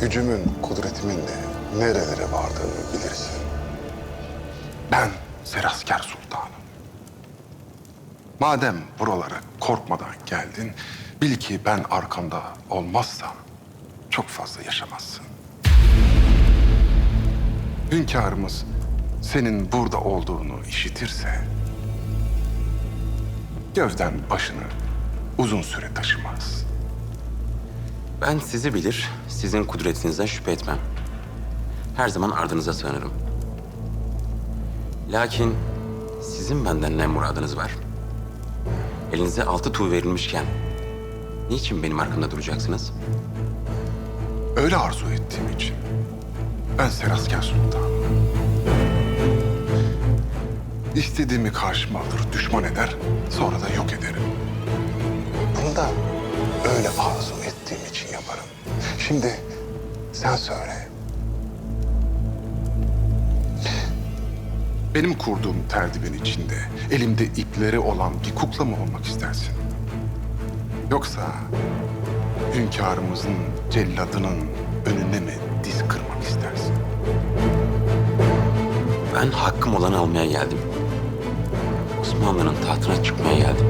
gücümün, kudretimin de nerelere vardığını bilirsin. Ben Serasker Sultanım. Madem buralara korkmadan geldin, bil ki ben arkanda olmazsam çok fazla yaşamazsın. Hünkârımız senin burada olduğunu işitirse gövden başını uzun süre taşımaz. Ben sizi bilir, sizin kudretinizden şüphe etmem. Her zaman ardınıza sığınırım. Lakin sizin benden ne muradınız var? Elinize altı tuğ verilmişken niçin benim arkamda duracaksınız? Öyle arzu ettiğim için ben Serasker Sultanım. İstediğimi karşıma alır, düşman eder, sonra da yok ederim. Bunu da öyle arzu ettiğim için yaparım. Şimdi sen söyle. Benim kurduğum terdiven içinde elimde ipleri olan bir kukla mı olmak istersin? Yoksa hünkârımızın celladının önüne mi diz kırmak istersin? Ben hakkım olanı almaya geldim. Osmanlı'nın tahtına çıkmaya geldim.